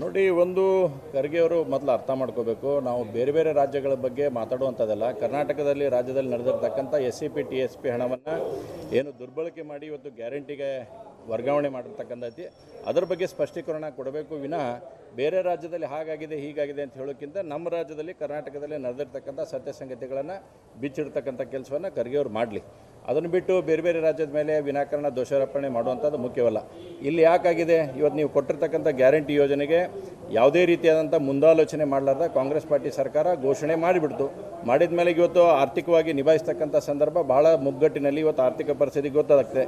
ನೋಡಿ, ಒಂದು ಖರ್ಗೆಯವರು ಮೊದಲು ಅರ್ಥ ಮಾಡ್ಕೋಬೇಕು. ನಾವು ಬೇರೆ ಬೇರೆ ರಾಜ್ಯಗಳ ಬಗ್ಗೆ ಮಾತಾಡುವಂಥದ್ದಲ್ಲ. ಕರ್ನಾಟಕದಲ್ಲಿ, ರಾಜ್ಯದಲ್ಲಿ ನಡೆದಿರ್ತಕ್ಕಂಥ S C P T S P ಹಣವನ್ನು ಏನು ದುರ್ಬಳಕೆ ಮಾಡಿ ಇವತ್ತು ಗ್ಯಾರಂಟಿಗೆ ವರ್ಗಾವಣೆ ಮಾಡಿರ್ತಕ್ಕಂಥದ್ದು. ಅದರ ಬಗ್ಗೆ ಸ್ಪಷ್ಟೀಕರಣ ಕೊಡಬೇಕು. ವಿನಃ ಬೇರೆ ರಾಜ್ಯದಲ್ಲಿ ಹಾಗಾಗಿದೆ, ಹೀಗಾಗಿದೆ ಅಂತ ಹೇಳೋಕ್ಕಿಂತ ನಮ್ಮ ರಾಜ್ಯದಲ್ಲಿ, ಕರ್ನಾಟಕದಲ್ಲಿ ನಡೆದಿರ್ತಕ್ಕಂಥ ಸತ್ಯ ಸಂಗತಿಗಳನ್ನು ಬಿಚ್ಚಿಡ್ತಕ್ಕಂಥ ಕೆಲಸವನ್ನು ಖರ್ಗೆ ಅವರು ಮಾಡಲಿ. ಅದನ್ನು ಬಿಟ್ಟು ಬೇರೆ ಬೇರೆ ರಾಜ್ಯದ ಮೇಲೆ ವಿನಾಕಾರಣ ದೋಷಾರೋಪಣೆ ಮಾಡುವಂಥದ್ದು ಮುಖ್ಯವಲ್ಲ. ಇಲ್ಲಿ ಯಾಕಾಗಿದೆ? ಇವತ್ತು ನೀವು ಕೊಟ್ಟಿರ್ತಕ್ಕಂಥ ಗ್ಯಾರಂಟಿ ಯೋಜನೆಗೆ ಯಾವುದೇ ರೀತಿಯಾದಂಥ ಮುಂದಾಲೋಚನೆ ಮಾಡಲಾರ್ದ ಕಾಂಗ್ರೆಸ್ ಪಾರ್ಟಿ ಸರ್ಕಾರ ಘೋಷಣೆ ಮಾಡಿಬಿಡ್ತು. ಮಾಡಿದ ಮೇಲೆ ಇವತ್ತು ಆರ್ಥಿಕವಾಗಿ ನಿಭಾಯಿಸ್ತಕ್ಕಂಥ ಸಂದರ್ಭ ಭಾಳ ಮುಗ್ಗಟ್ಟಿನಲ್ಲಿ ಇವತ್ತು ಆರ್ಥಿಕ ಪರಿಸ್ಥಿತಿ ಗೊತ್ತಾಗ್ತದೆ.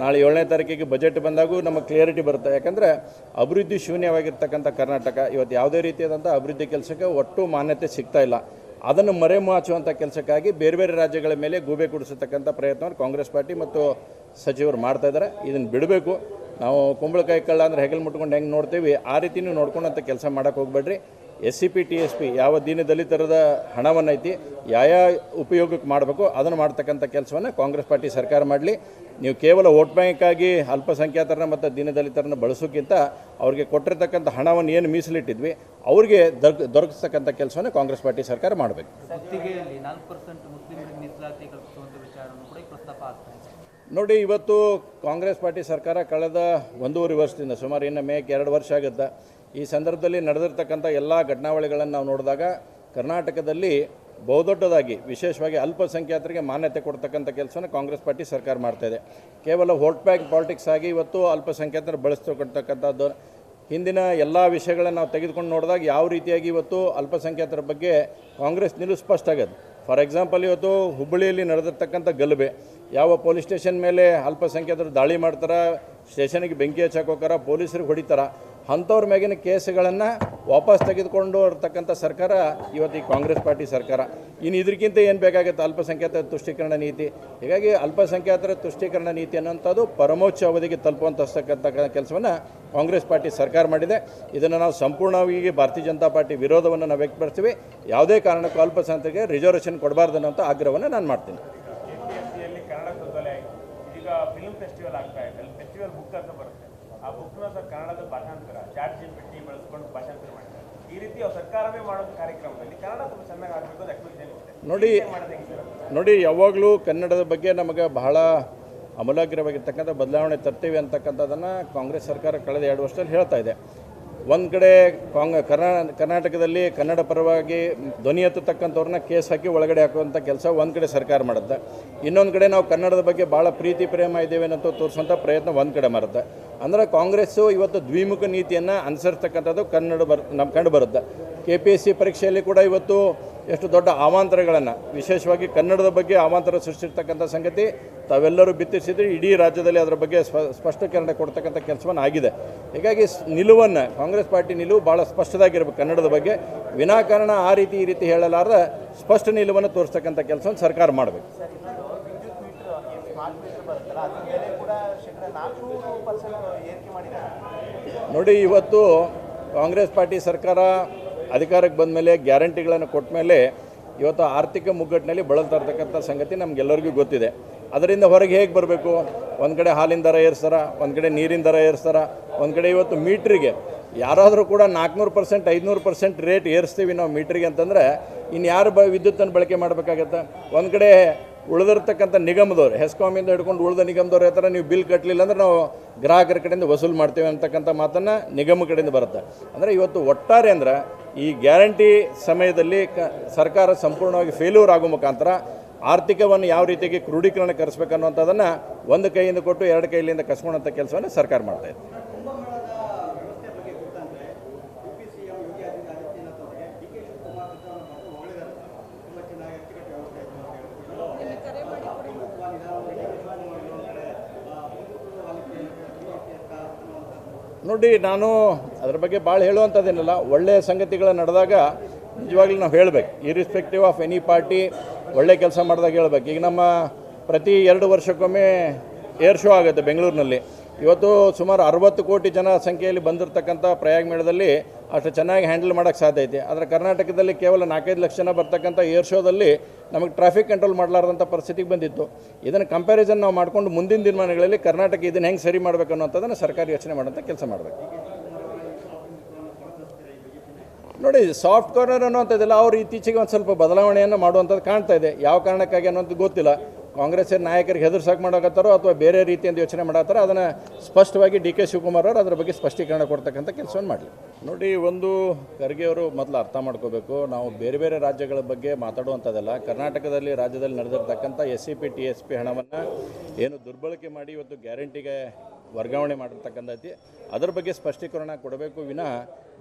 ನಾಳೆ ಏಳನೇ ತಾರೀಕಿಗೆ ಬಜೆಟ್ ಬಂದಾಗೂ ನಮಗೆ ಕ್ಲಿಯರಿಟಿ ಬರುತ್ತೆ. ಯಾಕಂದರೆ ಅಭಿವೃದ್ಧಿ ಶೂನ್ಯವಾಗಿರ್ತಕ್ಕಂಥ ಕರ್ನಾಟಕ ಇವತ್ತು ಯಾವುದೇ ರೀತಿಯಾದಂಥ ಅಭಿವೃದ್ಧಿ ಕೆಲಸಕ್ಕೆ ಒಟ್ಟು ಮಾನ್ಯತೆ ಸಿಗ್ತಾ ಇಲ್ಲ. ಅದನ್ನು ಮರೆಮಾಚುವಂಥ ಕೆಲಸಕ್ಕಾಗಿ ಬೇರೆ ಬೇರೆ ರಾಜ್ಯಗಳ ಮೇಲೆ ಗೂಬೆ ಕುಡಿಸತಕ್ಕಂಥ ಪ್ರಯತ್ನವನ್ನು ಕಾಂಗ್ರೆಸ್ ಪಾರ್ಟಿ ಮತ್ತು ಸಚಿವರು ಮಾಡ್ತಾ ಇದ್ದಾರೆ. ಇದನ್ನು ಬಿಡಬೇಕು. ನಾವು ಕುಂಬಳಕಾಯಿ ಕಳ್ಳ ಅಂದರೆ ಹೆಗಲು ಮುಟ್ಕೊಂಡು ಹೆಂಗೆ ನೋಡ್ತೀವಿ, ಆ ರೀತಿನೂ ನೋಡ್ಕೊಂಡಂಥ ಕೆಲಸ ಮಾಡೋಕ್ಕೆ ಹೋಗ್ಬೇಡ್ರಿ. S C P T S P ಯಾವ ದೀನ ದಲಿತರದ ಹಣವನ್ನು ಐತಿ ಯಾವ ಉಪಯೋಗಕ್ಕೆ ಮಾಡಬೇಕು ಅದನ್ನು ಮಾಡ್ತಕ್ಕಂಥ ಕೆಲಸವನ್ನು ಕಾಂಗ್ರೆಸ್ ಪಾರ್ಟಿ ಸರ್ಕಾರ ಮಾಡಲಿ. ನೀವು ಕೇವಲ ವೋಟ್ ಬ್ಯಾಂಕಾಗಿ ಅಲ್ಪಸಂಖ್ಯಾತರನ್ನ ಮತ್ತು ದೀನದಲಿತರನ್ನ ಬಳಸೋಕ್ಕಿಂತ ಅವ್ರಿಗೆ ಕೊಟ್ಟಿರ್ತಕ್ಕಂಥ ಹಣವನ್ನು ಏನು ಮೀಸಲಿಟ್ಟಿದ್ವಿ ಅವ್ರಿಗೆ ದೊರಕ ದೊರಕಿಸ್ತಕ್ಕಂಥ ಕೆಲಸವನ್ನು ಕಾಂಗ್ರೆಸ್ ಪಾರ್ಟಿ ಸರ್ಕಾರ ಮಾಡಬೇಕು. ನೋಡಿ ಇವತ್ತು ಕಾಂಗ್ರೆಸ್ ಪಾರ್ಟಿ ಸರ್ಕಾರ ಕಳೆದ ಒಂದೂವರೆ ವರ್ಷದಿಂದ ಸುಮಾರು ಇನ್ನು ಮೇಕ್ ಎರಡು ವರ್ಷ ಆಗುತ್ತೆ ಈ ಸಂದರ್ಭದಲ್ಲಿ ನಡೆದಿರ್ತಕ್ಕಂಥ ಎಲ್ಲ ಘಟನಾವಳಿಗಳನ್ನು ನಾವು ನೋಡಿದಾಗ ಕರ್ನಾಟಕದಲ್ಲಿ ಬಹುದೊಡ್ಡದಾಗಿ, ವಿಶೇಷವಾಗಿ ಅಲ್ಪಸಂಖ್ಯಾತರಿಗೆ ಮಾನ್ಯತೆ ಕೊಡ್ತಕ್ಕಂಥ ಕೆಲಸವನ್ನು ಕಾಂಗ್ರೆಸ್ ಪಾರ್ಟಿ ಸರ್ಕಾರ ಮಾಡ್ತಾ ಇದೆ. ಕೇವಲ ವೋಟ್ ಬ್ಯಾಂಕ್ ಪಾಲಿಟಿಕ್ಸ್ ಆಗಿ ಇವತ್ತು ಅಲ್ಪಸಂಖ್ಯಾತರು ಬಳಸ್ತಕ್ಕಂಥದ್ದು ಹಿಂದಿನ ಎಲ್ಲ ವಿಷಯಗಳನ್ನು ನಾವು ತೆಗೆದುಕೊಂಡು ನೋಡಿದಾಗ ಯಾವ ರೀತಿಯಾಗಿ ಇವತ್ತು ಅಲ್ಪಸಂಖ್ಯಾತರ ಬಗ್ಗೆ ಕಾಂಗ್ರೆಸ್ ನಿಲು ಸ್ಪಷ್ಟ ಆಗೋದು. ಫಾರ್ ಎಕ್ಸಾಂಪಲ್ ಇವತ್ತು ಹುಬ್ಬಳ್ಳಿಯಲ್ಲಿ ನಡೆದಿರ್ತಕ್ಕಂಥ ಗಲಭೆ. ಯಾವ ಪೊಲೀಸ್ ಸ್ಟೇಷನ್ ಮೇಲೆ ಅಲ್ಪಸಂಖ್ಯಾತರು ದಾಳಿ ಮಾಡ್ತಾರೆ, ಸ್ಟೇಷನಿಗೆ ಬೆಂಕಿ ಹಚ್ಚಕ್ಕೆ ಹೋಗಾರ ಪೊಲೀಸರಿಗೆ ಹೊಡಿತಾರೆ. ಅಂಥವ್ರ ಮ್ಯಾಗಿನ ಕೇಸ್ಗಳನ್ನು ವಾಪಸ್ ತೆಗೆದುಕೊಂಡು ಇರ್ತಕ್ಕಂಥ ಸರ್ಕಾರ ಇವತ್ತು ಈ ಕಾಂಗ್ರೆಸ್ ಪಾರ್ಟಿ ಸರ್ಕಾರ. ಇನ್ನು ಇದಕ್ಕಿಂತ ಏನು ಬೇಕಾಗುತ್ತೆ? ಅಲ್ಪಸಂಖ್ಯಾತರ ತುಷ್ಟೀಕರಣ ನೀತಿ. ಹೀಗಾಗಿ ಅಲ್ಪಸಂಖ್ಯಾತರ ತುಷ್ಟೀಕರಣ ನೀತಿ ಅನ್ನೋಂಥದ್ದು ಪರಮೋಚ್ಚ ಅವಧಿಗೆ ತಲುಪುವಂತಕ್ಕಂಥ ಕೆಲಸವನ್ನು ಕಾಂಗ್ರೆಸ್ ಪಾರ್ಟಿ ಸರ್ಕಾರ ಮಾಡಿದೆ. ಇದನ್ನು ನಾವು ಸಂಪೂರ್ಣವಾಗಿ ಭಾರತೀಯ ಜನತಾ ಪಾರ್ಟಿ ವಿರೋಧವನ್ನು ನಾವು ವ್ಯಕ್ತಪಡಿಸ್ತೀವಿ. ಯಾವುದೇ ಕಾರಣಕ್ಕೂ ಅಲ್ಪಸಂಖ್ಯಾತರಿಗೆ ರಿಸರ್ವೇಷನ್ ಕೊಡಬಾರ್ದು ಅನ್ನೋಂಥ ಆಗ್ರಹವನ್ನು ನಾನು ಮಾಡ್ತೀನಿ. ಆ ಬುಕ್ನ ಕನ್ನಡದ ಭಾಷಾಂತರ ಚಾಟ್ ಜಿ ಪಿಟ್ಟಿ ಬಳಸ್ಕೊಂಡು ಭಾಷಾಂತರ ಮಾಡ್ತಾರೆ. ಈ ರೀತಿ ಸರ್ಕಾರವೇ ಮಾಡೋ ಕಾರ್ಯಕ್ರಮದಲ್ಲಿ ಕನ್ನಡ ತುಂಬ ಚೆನ್ನಾಗಿ ಆಗಬೇಕು ಅಂತ ನೋಡಿ ನೋಡಿ ಯಾವಾಗಲೂ ಕನ್ನಡದ ಬಗ್ಗೆ ನಮಗೆ ಬಹಳ ಅಮೂಲಾಗ್ರವಾಗಿರ್ತಕ್ಕಂಥ ಬದಲಾವಣೆ ತರ್ತೀವಿ ಅಂತಕ್ಕಂಥದ್ದನ್ನು ಕಾಂಗ್ರೆಸ್ ಸರ್ಕಾರ ಕಳೆದ ಎರಡು ವರ್ಷದಲ್ಲಿ ಹೇಳ್ತಾ ಇದೆ. ಒಂದು ಕಡೆ ಕಾಂಗ್, ಕರ್ನಾ, ಕರ್ನಾಟಕದಲ್ಲಿ ಕನ್ನಡ ಪರವಾಗಿ ಧ್ವನಿ ಎತ್ತತಕ್ಕಂಥವ್ರನ್ನ ಕೇಸ್ ಹಾಕಿ ಒಳಗಡೆ ಹಾಕುವಂಥ ಕೆಲಸ ಒಂದು ಕಡೆ ಸರ್ಕಾರ ಮಾಡುತ್ತೆ ಇನ್ನೊಂದು ಕಡೆ ನಾವು ಕನ್ನಡದ ಬಗ್ಗೆ ಭಾಳ ಪ್ರೀತಿ, ಪ್ರೇಮ ಇದ್ದೇವೆ ಅನ್ನೋ ತೋರಿಸುವಂಥ ಪ್ರಯತ್ನ ಒಂದು ಕಡೆ ಮಾಡುತ್ತೆ ಅಂದರೆ ಕಾಂಗ್ರೆಸ್ಸು ಇವತ್ತು ದ್ವಿಮುಖ ನೀತಿಯನ್ನು ಅನುಸರಿಸ್ತಕ್ಕಂಥದ್ದು ಕನ್ನಡ ಬರ್ ನಮ್ಮ ಕಂಡು ಬರುತ್ತೆ. ಕೆ ಪಿ ಎಸ್ ಸಿ ಪರೀಕ್ಷೆಯಲ್ಲಿ ಕೂಡ ಇವತ್ತು ಎಷ್ಟು ದೊಡ್ಡ ಅವಾಂತರಗಳನ್ನು ವಿಶೇಷವಾಗಿ ಕನ್ನಡದ ಬಗ್ಗೆ ಅವಾಂತರ ಸೃಷ್ಟಿರ್ತಕ್ಕಂಥ ಸಂಗತಿ, ತಾವೆಲ್ಲರೂ ಬಿತ್ತಿಸಿದ್ರೆ, ಇಡೀ ರಾಜ್ಯದಲ್ಲಿ ಅದರ ಬಗ್ಗೆ ಸ್ಪ, ಸ್ಪಷ್ಟೀಕರಣ ಕೊಡ್ತಕ್ಕಂಥ ಕೆಲಸವನ್ನು ಆಗಿದೆ. ಹೀಗಾಗಿ ನಿಲುವನ್ನು, ಕಾಂಗ್ರೆಸ್ ಪಾರ್ಟಿ ನಿಲುವು ಭಾಳ ಸ್ಪಷ್ಟದಾಗಿರ್ಬೇಕು ಕನ್ನಡದ ಬಗ್ಗೆ. ವಿನಾಕಾರಣ ಆ ರೀತಿ ಈ ರೀತಿ ಹೇಳಲಾರ್ದ ಸ್ಪಷ್ಟ ನಿಲುವನ್ನು ತೋರಿಸ್ತಕ್ಕಂಥ ಕೆಲಸವನ್ನು ಸರ್ಕಾರ ಮಾಡಬೇಕು. ನೋಡಿ, ಇವತ್ತು ಕಾಂಗ್ರೆಸ್ ಪಾರ್ಟಿ ಸರ್ಕಾರ ಅಧಿಕಾರಕ್ಕೆ ಬಂದ ಮೇಲೆ ಗ್ಯಾರಂಟಿಗಳನ್ನು ಕೊಟ್ಟ ಮೇಲೆ ಇವತ್ತು ಆರ್ಥಿಕ ಮುಗ್ಗಟ್ಟಿನಲ್ಲಿ ಬಳಲ್ತಾ ಇರ್ತಕ್ಕಂಥ ಸಂಗತಿ ನಮಗೆಲ್ಲರಿಗೂ ಗೊತ್ತಿದೆ. ಅದರಿಂದ ಹೊರಗೆ ಹೇಗೆ ಬರಬೇಕು? ಒಂದು ಕಡೆ ಹಾಲಿನ ದರ ಏರಿಸ್ತಾರ, ಒಂದು ಕಡೆ ನೀರಿನ ದರ ಏರಿಸ್ತಾರ, ಒಂದು ಕಡೆ ಇವತ್ತು ಮೀಟ್ರಿಗೆ ಯಾರಾದರೂ ಕೂಡ ನಾಲ್ಕುನೂರು ಪರ್ಸೆಂಟ್, ಐದುನೂರು ಪರ್ಸೆಂಟ್ ರೇಟ್ ಏರಿಸ್ತೀವಿ ನಾವು ಮೀಟ್ರಿಗೆ ಅಂತಂದರೆ ಇನ್ನು ಯಾರು ಬ ವಿದ್ಯುತ್ತನ್ನು ಬಳಕೆ ಮಾಡಬೇಕಾಗತ್ತೆ? ಒಂದು ಕಡೆ ಉಳಿದಿರ್ತಕ್ಕಂಥ ನಿಗಮದವ್ರು ಹೆಸ್ಕಾಮಿಂದ ಹಿಡ್ಕೊಂಡು ಉಳಿದ ನಿಗಮದವ್ರು ಹೇಳ್ತಾರೆ, ನೀವು ಬಿಲ್ ಕಟ್ಟಲಿಲ್ಲ ಅಂದ್ರೆ ನಾವು ಗ್ರಾಹಕರ ಕಡೆಯಿಂದ ವಸೂಲು ಮಾಡ್ತೇವೆ ಅಂತಕ್ಕಂಥ ಮಾತನ್ನು ನಿಗಮ ಕಡೆಯಿಂದ ಬರುತ್ತೆ. ಅಂದರೆ ಇವತ್ತು ಒಟ್ಟಾರೆ ಅಂದ್ರೆ ಈ ಗ್ಯಾರಂಟಿ ಸಮಯದಲ್ಲಿ ಕ ಸರ್ಕಾರ ಸಂಪೂರ್ಣವಾಗಿ ಫೇಲ್ಯೂರ್ ಆಗೋ ಮುಖಾಂತರ ಆರ್ಥಿಕವನ್ನು ಯಾವ ರೀತಿಯಾಗಿ ಕ್ರೋಢೀಕರಣ ಕರೆಸ್ಬೇಕನ್ನುವಂಥದ್ದನ್ನು ಒಂದು ಕೈಯಿಂದ ಕೊಟ್ಟು ಎರಡು ಕೈಲಿಂದ ಕಸ್ಕೊಳ್ಳೋಂಥ ಕೆಲಸವನ್ನು ಸರ್ಕಾರ ಮಾಡ್ತಾ ಇದೆ. ನೋಡಿ, ನಾನು ಅದ್ರ ಬಗ್ಗೆ ಭಾಳ ಹೇಳುವಂಥದ್ದೇನಲ್ಲ ಒಳ್ಳೆಯ ಸಂಗತಿಗಳು ನಡೆದಾಗ ನಿಜವಾಗ್ಲೂ ನಾವು ಹೇಳಬೇಕು. ಇರಿಸ್ಪೆಕ್ಟಿವ್ ಆಫ್ ಎನಿ ಪಾರ್ಟಿ ಒಳ್ಳೆ ಕೆಲಸ ಮಾಡಿದಾಗ ಹೇಳ್ಬೇಕು. ಈಗ ನಮ್ಮ ಪ್ರತಿ ಎರಡು ವರ್ಷಕ್ಕೊಮ್ಮೆ ಏರ್ ಶೋ ಆಗುತ್ತೆ ಬೆಂಗಳೂರಿನಲ್ಲಿ. ಇವತ್ತು ಸುಮಾರು ಅರವತ್ತು ಕೋಟಿ ಜನ ಸಂಖ್ಯೆಯಲ್ಲಿ ಬಂದಿರತಕ್ಕಂಥ ಪ್ರಯಾಗ್ ಮೇಳದಲ್ಲಿ ಅಷ್ಟು ಚೆನ್ನಾಗಿ ಹ್ಯಾಂಡಲ್ ಮಾಡೋಕ್ಕೆ ಸಾಧ್ಯ ಐತೆ. ಆದರೆ ಕರ್ನಾಟಕದಲ್ಲಿ ಕೇವಲ ನಾಲ್ಕೈದು ಲಕ್ಷ ಜನ ಬರ್ತಕ್ಕಂಥ ಏರ್ ಶೋದಲ್ಲಿ ನಮಗೆ ಟ್ರಾಫಿಕ್ ಕಂಟ್ರೋಲ್ ಮಾಡಲಾರ್ದಂಥ ಪರಿಸ್ಥಿತಿಗೆ ಬಂದಿತ್ತು. ಇದನ್ನು ಕಂಪ್ಯಾರಿಸನ್ ನಾವು ಮಾಡಿಕೊಂಡು ಮುಂದಿನ ದಿನಮಾನಗಳಲ್ಲಿ ಕರ್ನಾಟಕ ಇದನ್ನು ಹೆಂಗೆ ಸರಿ ಮಾಡಬೇಕು ಅನ್ನೋಂಥದ್ದನ್ನು ಸರ್ಕಾರ ಯೋಚನೆ ಮಾಡೋಂಥ ಕೆಲಸ ಮಾಡಬೇಕು. ನೋಡಿ ಸಾಫ್ಟ್ ಕಾರ್ನರ್ ಅನ್ನುವಂಥದ್ದೆಲ್ಲ ಅವರು ಇತ್ತೀಚೆಗೆ ಒಂದು ಸ್ವಲ್ಪ ಬದಲಾವಣೆಯನ್ನು ಮಾಡುವಂಥದ್ದು ಕಾಣ್ತಾ ಇದೆ. ಯಾವ ಕಾರಣಕ್ಕಾಗಿ ಅನ್ನೋದು ಗೊತ್ತಿಲ್ಲ. ಕಾಂಗ್ರೆಸ್ಸಿನ ನಾಯಕರಿಗೆ ಹೆದರ್ಸಾಕ್ ಮಾಡೋಕತ್ತಾರೋ ಅಥವಾ ಬೇರೆ ರೀತಿಯಿಂದ ಯೋಚನೆ ಮಾಡತ್ತಾರೋ ಅದನ್ನು ಸ್ಪಷ್ಟವಾಗಿ ಡಿ ಕೆ ಶಿವಕುಮಾರ್ ಅವರು ಅದರ ಬಗ್ಗೆ ಸ್ಪಷ್ಟೀಕರಣ ಕೊಡ್ತಕ್ಕಂಥ ಕೆಲಸವನ್ನು ಮಾಡಲಿ. ನೋಡಿ, ಒಂದು ಖರ್ಗೆ ಅವರು ಮೊದಲು ಅರ್ಥ ಮಾಡ್ಕೋಬೇಕು. ನಾವು ಬೇರೆ ಬೇರೆ ರಾಜ್ಯಗಳ ಬಗ್ಗೆ ಮಾತಾಡುವಂಥದ್ದಲ್ಲ. ಕರ್ನಾಟಕದಲ್ಲಿ ರಾಜ್ಯದಲ್ಲಿ ನಡೆದಿರ್ತಕ್ಕಂಥ S C P T S P ಹಣವನ್ನು ಏನು ದುರ್ಬಳಕೆ ಮಾಡಿ ಇವತ್ತು ಗ್ಯಾರಂಟಿಗೆ ವರ್ಗಾವಣೆ ಮಾಡಿರ್ತಕ್ಕಂಥದ್ದು. ಅದರ ಬಗ್ಗೆ ಸ್ಪಷ್ಟೀಕರಣ ಕೊಡಬೇಕು. ವಿನಃ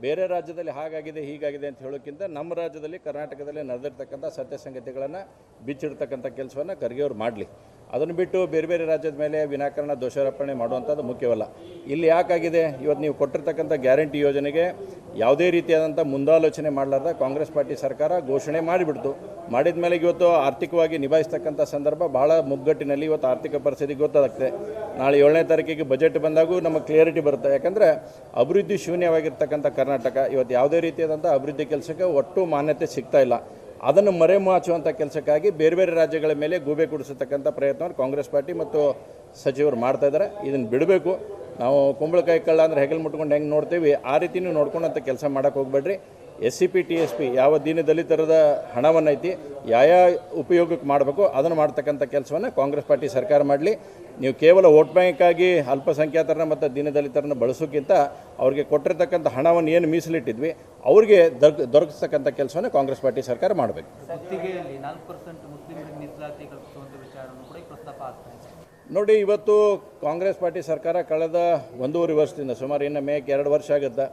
ಬೇರೆ ರಾಜ್ಯದಲ್ಲಿ ಹಾಗಾಗಿದೆ, ಹೀಗಾಗಿದೆ ಅಂತ ಹೇಳೋಕ್ಕಿಂತ ನಮ್ಮ ರಾಜ್ಯದಲ್ಲಿ ಕರ್ನಾಟಕದಲ್ಲಿ ನಡೆದಿರ್ತಕ್ಕಂಥ ಸತ್ಯ ಸಂಗತಿಗಳನ್ನು ಬಿಚ್ಚಿಡ್ತಕ್ಕಂಥ ಕೆಲಸವನ್ನು ಖರ್ಗೆ ಮಾಡಲಿ. ಅದನ್ನು ಬಿಟ್ಟು ಬೇರೆ ಬೇರೆ ರಾಜ್ಯದ ಮೇಲೆ ವಿನಾಕಾರಣ ದೋಷಾರೋಪಣೆ ಮಾಡುವಂಥದ್ದು ಮುಖ್ಯವಲ್ಲ. ಇಲ್ಲಿ ಯಾಕಾಗಿದೆ? ಇವತ್ತು ನೀವು ಕೊಟ್ಟಿರ್ತಕ್ಕಂಥ ಗ್ಯಾರಂಟಿ ಯೋಜನೆಗೆ ಯಾವುದೇ ರೀತಿಯಾದಂಥ ಮುಂದಾಲೋಚನೆ ಮಾಡಲಾರ್ದ ಕಾಂಗ್ರೆಸ್ ಪಾರ್ಟಿ ಸರ್ಕಾರ ಘೋಷಣೆ ಮಾಡಿಬಿಡ್ತು. ಮಾಡಿದ ಮೇಲೆ ಇವತ್ತು ಆರ್ಥಿಕವಾಗಿ ನಿಭಾಯಿಸ್ತಕ್ಕಂಥ ಸಂದರ್ಭ ಭಾಳ ಮುಗ್ಗಟ್ಟಿನಲ್ಲಿ ಇವತ್ತು ಆರ್ಥಿಕ ಪರಿಸ್ಥಿತಿ ಗೊತ್ತಾಗ್ತದೆ. ನಾಳೆ ಏಳನೇ ತಾರೀಕಿಗೆ ಬಜೆಟ್ ಬಂದಾಗೂ ನಮಗೆ ಕ್ಲಿಯರಿಟಿ ಬರುತ್ತೆ. ಯಾಕಂದರೆ ಅಭಿವೃದ್ಧಿ ಶೂನ್ಯವಾಗಿರ್ತಕ್ಕಂಥ ಕರ್ನಾಟಕ ಇವತ್ತು ಯಾವುದೇ ರೀತಿಯಾದಂಥ ಅಭಿವೃದ್ಧಿ ಕೆಲಸಕ್ಕೆ ಒಟ್ಟು ಮಾನ್ಯತೆ ಸಿಗ್ತಾ ಇಲ್ಲ. ಅದನ್ನು ಮರೆಮಾಚುವಂಥ ಕೆಲಸಕ್ಕಾಗಿ ಬೇರೆ ಬೇರೆ ರಾಜ್ಯಗಳ ಮೇಲೆ ಗೂಬೆ ಕುಡಿಸತಕ್ಕಂಥ ಪ್ರಯತ್ನವನ್ನು ಕಾಂಗ್ರೆಸ್ ಪಾರ್ಟಿ ಮತ್ತು ಸಚಿವರು ಮಾಡ್ತಾ ಇದ್ದಾರೆ. ಇದನ್ನು ಬಿಡಬೇಕು. ನಾವು ಕುಂಬಳಕಾಯಿ ಕಳ್ಳ ಅಂದರೆ ಹೆಗಲು ಮುಟ್ಕೊಂಡು ಹೆಂಗೆ ನೋಡ್ತೀವಿ, ಆ ರೀತಿನೂ ನೋಡ್ಕೊಂಡಂಥ ಕೆಲಸ ಮಾಡೋಕ್ಕೆ ಹೋಗ್ಬೇಡ್ರಿ. S C P T S P ಯಾವ ದೀನ ದಲಿತರದ ಹಣವನ್ನು ಐತಿ ಯಾವ ಉಪಯೋಗಕ್ಕೆ ಮಾಡಬೇಕು ಅದನ್ನು ಮಾಡ್ತಕ್ಕಂಥ ಕೆಲಸವನ್ನು ಕಾಂಗ್ರೆಸ್ ಪಾರ್ಟಿ ಸರ್ಕಾರ ಮಾಡಲಿ. ನೀವು ಕೇವಲ ವೋಟ್ ಬ್ಯಾಂಕಾಗಿ ಅಲ್ಪಸಂಖ್ಯಾತರನ್ನ ಮತ್ತು ದೀನದಲಿತರನ್ನ ಬಳಸೋಕ್ಕಿಂತ ಅವ್ರಿಗೆ ಕೊಟ್ಟಿರ್ತಕ್ಕಂಥ ಹಣವನ್ನು ಏನು ಮೀಸಲಿಟ್ಟಿದ್ವಿ ಅವ್ರಿಗೆ ದೊರಕ ದೊರಕಿಸ್ತಕ್ಕಂಥ ಕೆಲಸವನ್ನು ಕಾಂಗ್ರೆಸ್ ಪಾರ್ಟಿ ಸರ್ಕಾರ ಮಾಡಬೇಕು. ನೋಡಿ ಇವತ್ತು ಕಾಂಗ್ರೆಸ್ ಪಾರ್ಟಿ ಸರ್ಕಾರ ಕಳೆದ ಒಂದೂವರೆ ವರ್ಷದಿಂದ ಸುಮಾರು ಇನ್ನು ಮೇಕ್ ಎರಡು ವರ್ಷ ಆಗುತ್ತೆ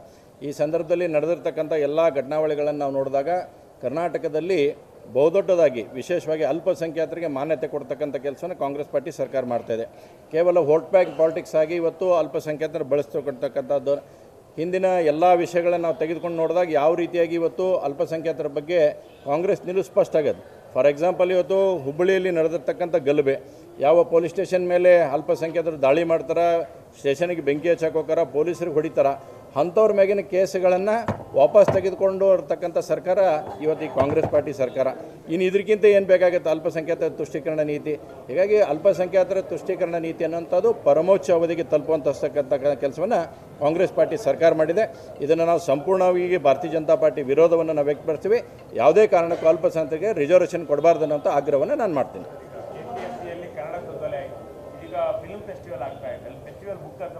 ಈ ಸಂದರ್ಭದಲ್ಲಿ ನಡೆದಿರ್ತಕ್ಕಂಥ ಎಲ್ಲ ಘಟನಾವಳಿಗಳನ್ನು ನಾವು ನೋಡಿದಾಗ ಕರ್ನಾಟಕದಲ್ಲಿ ಬಹುದೊಡ್ಡದಾಗಿ, ವಿಶೇಷವಾಗಿ ಅಲ್ಪಸಂಖ್ಯಾತರಿಗೆ ಮಾನ್ಯತೆ ಕೊಡ್ತಕ್ಕಂಥ ಕೆಲಸವನ್ನು ಕಾಂಗ್ರೆಸ್ ಪಾರ್ಟಿ ಸರ್ಕಾರ ಮಾಡ್ತಾ ಇದೆ. ಕೇವಲ ವೋಟ್ ಬ್ಯಾಂಕ್ ಪಾಲಿಟಿಕ್ಸ್ ಆಗಿ ಇವತ್ತು ಅಲ್ಪಸಂಖ್ಯಾತರು ಬಳಸ್ತಕ್ಕಂಥದ್ದು ಹಿಂದಿನ ಎಲ್ಲ ವಿಷಯಗಳನ್ನು ನಾವು ತೆಗೆದುಕೊಂಡು ನೋಡಿದಾಗ ಯಾವ ರೀತಿಯಾಗಿ ಇವತ್ತು ಅಲ್ಪಸಂಖ್ಯಾತರ ಬಗ್ಗೆ ಕಾಂಗ್ರೆಸ್ ನಿಲು ಸ್ಪಷ್ಟ ಆಗೋದು. ಫಾರ್ ಎಕ್ಸಾಂಪಲ್, ಇವತ್ತು ಹುಬ್ಬಳ್ಳಿಯಲ್ಲಿ ನಡೆದಿರ್ತಕ್ಕಂಥ ಗಲಭೆ. ಯಾವ ಪೊಲೀಸ್ ಸ್ಟೇಷನ್ ಮೇಲೆ ಅಲ್ಪಸಂಖ್ಯಾತರು ದಾಳಿ ಮಾಡ್ತಾರೆ, ಸ್ಟೇಷನಿಗೆ ಬೆಂಕಿ ಹಚ್ಚಕ್ಕೆ ಹೋಗಾರ ಪೊಲೀಸರಿಗೆ ಹೊಡಿತಾರೆ ಅಂಥವ್ರ ಮ್ಯಾಗಿನ ಕೇಸ್ಗಳನ್ನು ವಾಪಸ್ ತೆಗೆದುಕೊಂಡು ಇರ್ತಕ್ಕಂಥ ಸರ್ಕಾರ ಇವತ್ತು ಈ ಕಾಂಗ್ರೆಸ್ ಪಾರ್ಟಿ ಸರ್ಕಾರ. ಇನ್ನು ಇದಕ್ಕಿಂತ ಏನು ಬೇಕಾಗುತ್ತೆ? ಅಲ್ಪಸಂಖ್ಯಾತ ತುಷ್ಟೀಕರಣ ನೀತಿ. ಹೀಗಾಗಿ ಅಲ್ಪಸಂಖ್ಯಾತರ ತುಷ್ಟೀಕರಣ ನೀತಿ ಅನ್ನೋಂಥದ್ದು ಪರಮೋಚ್ಚ ಅವಧಿಗೆ ತಲುಪುವಂತಕ್ಕಂಥ ಕೆಲಸವನ್ನು ಕಾಂಗ್ರೆಸ್ ಪಾರ್ಟಿ ಸರ್ಕಾರ ಮಾಡಿದೆ. ಇದನ್ನು ನಾವು ಸಂಪೂರ್ಣವಾಗಿ ಭಾರತೀಯ ಜನತಾ ಪಾರ್ಟಿ ವಿರೋಧವನ್ನು ನಾವು ವ್ಯಕ್ತಪಡಿಸ್ತೀವಿ. ಯಾವುದೇ ಕಾರಣಕ್ಕೂ ಅಲ್ಪಸಂಖ್ಯಾತರಿಗೆ ರಿಸರ್ವೇಷನ್ ಕೊಡಬಾರ್ದು ಅನ್ನೋಂಥ ಆಗ್ರಹವನ್ನು ನಾನು ಮಾಡ್ತೀನಿ. ಈಗ ಫಿಲ್ಮ್ ಫೆಸ್ಟಿವಲ್ ಆಗ್ತಾ ಇದೆ. ಫೆಸ್ಟಿವಲ್ ಬುಕ್ ಅಂತ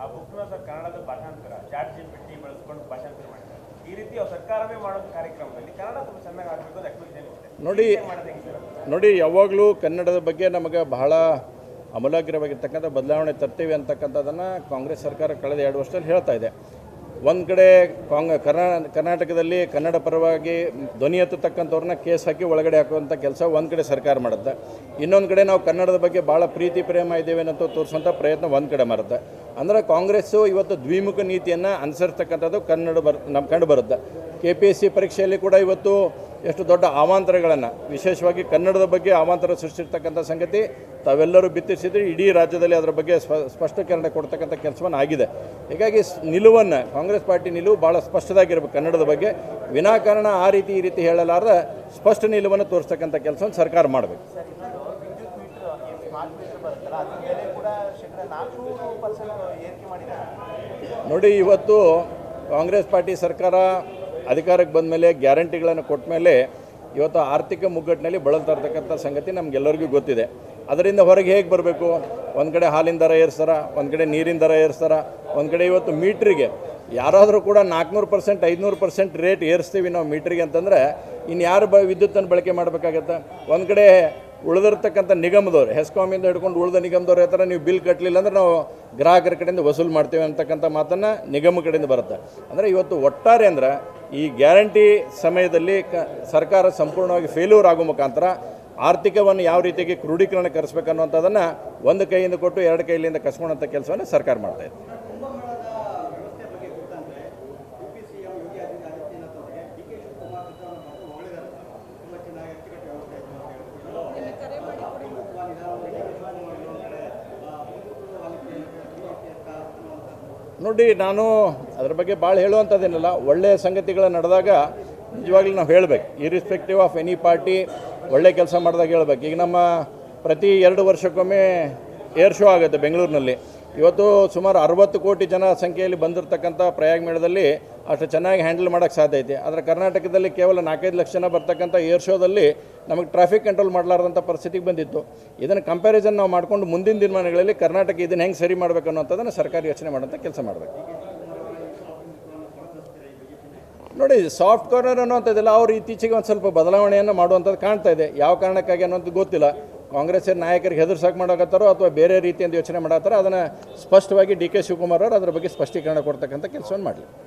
ಆ ಬುಕ್ನ ಕನ್ನಡದ ಭಾಷಾಂತರ ಚಾಟ್ ಜಿ ಪಿಟ್ಟಿ ಟಿ ಬಳಸ್ಕೊಂಡು ಭಾಷಾಂತರ ಮಾಡ್ತಾರೆ. ಈ ರೀತಿ ಸರ್ಕಾರವೇ ಮಾಡೋ ಕಾರ್ಯಕ್ರಮದಲ್ಲಿ ಕನ್ನಡ ತುಂಬ ಚೆನ್ನಾಗಿ ಆಗಬೇಕು ಅಂತ ನೋಡಿ ನೋಡಿ ಯಾವಾಗಲೂ ಕನ್ನಡದ ಬಗ್ಗೆ ನಮಗೆ ಬಹಳ ಅಮೂಲಾಗ್ರವಾಗಿರ್ತಕ್ಕಂಥ ಬದಲಾವಣೆ ತರ್ತೀವಿ ಅಂತಕ್ಕಂಥದ್ದನ್ನು ಕಾಂಗ್ರೆಸ್ ಸರ್ಕಾರ ಕಳೆದ ಎರಡು ವರ್ಷದಲ್ಲಿ ಹೇಳ್ತಾ ಇದೆ. ಒಂದು ಕಡೆ ಕಾಂಗ್, ಕರ್ನಾ, ಕರ್ನಾಟಕದಲ್ಲಿ ಕನ್ನಡ ಪರವಾಗಿ ಧ್ವನಿ ಎತ್ತತಕ್ಕಂಥವ್ರನ್ನ ಕೇಸ್ ಹಾಕಿ ಒಳಗಡೆ ಹಾಕುವಂಥ ಕೆಲಸ ಒಂದು ಕಡೆ ಸರ್ಕಾರ ಮಾಡುತ್ತೆ ಇನ್ನೊಂದು ಕಡೆ ನಾವು ಕನ್ನಡದ ಬಗ್ಗೆ ಭಾಳ ಪ್ರೀತಿ, ಪ್ರೇಮ ಇದ್ದೇವೆ ಅನ್ನೋ ತೋರಿಸುವಂಥ ಪ್ರಯತ್ನ ಒಂದು ಕಡೆ ಮಾಡುತ್ತೆ ಅಂದರೆ ಕಾಂಗ್ರೆಸ್ಸು ಇವತ್ತು ದ್ವಿಮುಖ ನೀತಿಯನ್ನು ಅನುಸರಿಸ್ತಕ್ಕಂಥದ್ದು ಕನ್ನಡ ಬರ್ ನಮ್ಮ ಕಂಡು ಬರುತ್ತೆ. ಕೆ ಪಿ ಎಸ್ ಸಿ ಪರೀಕ್ಷೆಯಲ್ಲಿ ಕೂಡ ಇವತ್ತು ಎಷ್ಟು ದೊಡ್ಡ ಅವಾಂತರಗಳನ್ನು, ವಿಶೇಷವಾಗಿ ಕನ್ನಡದ ಬಗ್ಗೆ ಅವಾಂತರ ಸೃಷ್ಟಿರ್ತಕ್ಕಂಥ ಸಂಗತಿ ತಾವೆಲ್ಲರೂ ಬಿತ್ತಿಸಿದರೆ ಇಡೀ ರಾಜ್ಯದಲ್ಲಿ ಅದರ ಬಗ್ಗೆ ಸ್ಪ, ಸ್ಪಷ್ಟೀಕರಣ ಕೊಡ್ತಕ್ಕಂಥ ಕೆಲಸವನ್ನು ಆಗಿದೆ. ಹೀಗಾಗಿ ನಿಲುವನ್ನು, ಕಾಂಗ್ರೆಸ್ ಪಾರ್ಟಿ ನಿಲುವು ಭಾಳ ಸ್ಪಷ್ಟದಾಗಿರಬೇಕು ಕನ್ನಡದ ಬಗ್ಗೆ. ವಿನಾಕಾರಣ ಆ ರೀತಿ ಈ ರೀತಿ ಹೇಳಲಾರ್ದ ಸ್ಪಷ್ಟ ನಿಲುವನ್ನು ತೋರಿಸ್ತಕ್ಕಂಥ ಕೆಲಸವನ್ನು ಸರ್ಕಾರ ಮಾಡಬೇಕು. ನೋಡಿ, ಇವತ್ತು ಕಾಂಗ್ರೆಸ್ ಪಾರ್ಟಿ ಸರ್ಕಾರ ಅಧಿಕಾರಕ್ಕೆ ಬಂದ ಮೇಲೆ ಗ್ಯಾರಂಟಿಗಳನ್ನು ಕೊಟ್ಟ ಮೇಲೆ ಇವತ್ತು ಆರ್ಥಿಕ ಮುಗ್ಗಟ್ಟಿನಲ್ಲಿ ಬಳಲ್ತಾ ಇರ್ತಕ್ಕಂಥ ಸಂಗತಿ ನಮಗೆಲ್ಲರಿಗೂ ಗೊತ್ತಿದೆ. ಅದರಿಂದ ಹೊರಗೆ ಹೇಗೆ ಬರಬೇಕು? ಒಂದು ಕಡೆ ಹಾಲಿನ ದರ ಏರಿಸ್ತಾರ, ಒಂದು ಕಡೆ ನೀರಿನ ದರ ಏರಿಸ್ತಾರ, ಒಂದು ಕಡೆ ಇವತ್ತು ಮೀಟ್ರಿಗೆ ಯಾರಾದರೂ ಕೂಡ ನಾಲ್ಕುನೂರು ಪರ್ಸೆಂಟ್, ಐದುನೂರು ಪರ್ಸೆಂಟ್ ರೇಟ್ ಏರಿಸ್ತೀವಿ ನಾವು ಮೀಟ್ರಿಗೆ ಅಂತಂದರೆ ಇನ್ನು ಯಾರು ಬ ವಿದ್ಯುತ್ತನ್ನು ಬಳಕೆ ಮಾಡಬೇಕಾಗತ್ತೆ? ಒಂದು ಕಡೆ ಉಳಿದಿರ್ತಕ್ಕಂಥ ನಿಗಮದವ್ರು, ಹೆಸ್ಕಾಮಿಂದ ಹಿಡ್ಕೊಂಡು ಉಳಿದ ನಿಗಮದವ್ರು ಹೇಳ್ತಾರೆ, ನೀವು ಬಿಲ್ ಕಟ್ಟಲಿಲ್ಲ ಅಂದ್ರೆ ನಾವು ಗ್ರಾಹಕರ ಕಡೆಯಿಂದ ವಸೂಲು ಮಾಡ್ತೇವೆ ಅಂತಕ್ಕಂಥ ಮಾತನ್ನು ನಿಗಮ ಕಡೆಯಿಂದ ಬರುತ್ತೆ. ಅಂದರೆ ಇವತ್ತು ಒಟ್ಟಾರೆ ಅಂದ್ರೆ ಈ ಗ್ಯಾರಂಟಿ ಸಮಯದಲ್ಲಿ ಸರ್ಕಾರ ಸಂಪೂರ್ಣವಾಗಿ ಫೇಲ್ಯೂರ್ ಆಗೋ ಮುಖಾಂತರ ಆರ್ಥಿಕವನ್ನು ಯಾವ ರೀತಿಯಾಗಿ ಕ್ರೋಢೀಕರಣ ಕರೆಸ್ಬೇಕನ್ನುವಂಥದ್ದನ್ನು ಒಂದು ಕೈಯಿಂದ ಕೊಟ್ಟು ಎರಡು ಕೈಲಿಂದ ಕಸ್ಕೊಳ್ಳೋಂಥ ಕೆಲಸವನ್ನು ಸರ್ಕಾರ ಮಾಡ್ತಾ ಇದೆ. ನೋಡಿ, ನಾನು ಅದ್ರ ಬಗ್ಗೆ ಭಾಳ ಹೇಳುವಂಥದ್ದೇನಲ್ಲ, ಒಳ್ಳೆಯ ಸಂಗತಿಗಳು ನಡೆದಾಗ ನಿಜವಾಗ್ಲೂ ನಾವು ಹೇಳಬೇಕು. ಇರಿಸ್ಪೆಕ್ಟಿವ್ ಆಫ್ ಎನಿ ಪಾರ್ಟಿ ಒಳ್ಳೆ ಕೆಲಸ ಮಾಡಿದಾಗ ಹೇಳ್ಬೇಕು. ಈಗ ನಮ್ಮ ಪ್ರತಿ ಎರಡು ವರ್ಷಕ್ಕೊಮ್ಮೆ ಏರ್ ಶೋ ಆಗುತ್ತೆ ಬೆಂಗಳೂರಿನಲ್ಲಿ. ಇವತ್ತು ಸುಮಾರು ಅರವತ್ತು ಕೋಟಿ ಜನ ಸಂಖ್ಯೆಯಲ್ಲಿ ಬಂದಿರತಕ್ಕಂಥ ಪ್ರಯಾಗ್ ಮೇಳದಲ್ಲಿ ಅಷ್ಟು ಚೆನ್ನಾಗಿ ಹ್ಯಾಂಡಲ್ ಮಾಡೋಕ್ಕೆ ಸಾಧ್ಯ ಐತೆ. ಆದರೆ ಕರ್ನಾಟಕದಲ್ಲಿ ಕೇವಲ ನಾಲ್ಕೈದು ಲಕ್ಷ ಜನ ಬರ್ತಕ್ಕಂಥ ಏರ್ ಶೋದಲ್ಲಿ ನಮಗೆ ಟ್ರಾಫಿಕ್ ಕಂಟ್ರೋಲ್ ಮಾಡಲಾರ್ದಂಥ ಪರಿಸ್ಥಿತಿಗೆ ಬಂದಿತ್ತು. ಇದನ್ನು ಕಂಪ್ಯಾರಿಸನ್ ನಾವು ಮಾಡಿಕೊಂಡು ಮುಂದಿನ ದಿನಮಾನಗಳಲ್ಲಿ ಕರ್ನಾಟಕ ಇದನ್ನು ಹೆಂಗೆ ಸರಿ ಮಾಡಬೇಕು ಅನ್ನೋಂಥದ್ದನ್ನು ಸರ್ಕಾರ ಯೋಚನೆ ಮಾಡೋಂಥ ಕೆಲಸ ಮಾಡಬೇಕು. ನೋಡಿ ಸಾಫ್ಟ್ ಕಾರ್ನರ್ ಅನ್ನೋಂಥದ್ದೆಲ್ಲ ಅವರು ಇತ್ತೀಚೆಗೆ ಒಂದು ಸ್ವಲ್ಪ ಬದಲಾವಣೆಯನ್ನು ಮಾಡುವಂಥದ್ದು ಕಾಣ್ತಾ ಇದೆ. ಯಾವ ಕಾರಣಕ್ಕಾಗಿ ಅನ್ನೋದು ಗೊತ್ತಿಲ್ಲ. ಕಾಂಗ್ರೆಸ್ಸಿನ ನಾಯಕರಿಗೆ ಹೆದರ್ಸಕ್ಕೆ ಮಾಡೋಕತ್ತಾರೋ ಅಥವಾ ಬೇರೆ ರೀತಿಯಿಂದ ಯೋಚನೆ ಮಾಡತ್ತಾರೋ ಅದನ್ನು ಸ್ಪಷ್ಟವಾಗಿ ಡಿ ಕೆ ಶಿವಕುಮಾರ್ ಅವರು ಅದರ ಬಗ್ಗೆ ಸ್ಪಷ್ಟೀಕರಣ ಕೊಡ್ತಕ್ಕಂಥ ಕೆಲಸವನ್ನು ಮಾಡಲಿ.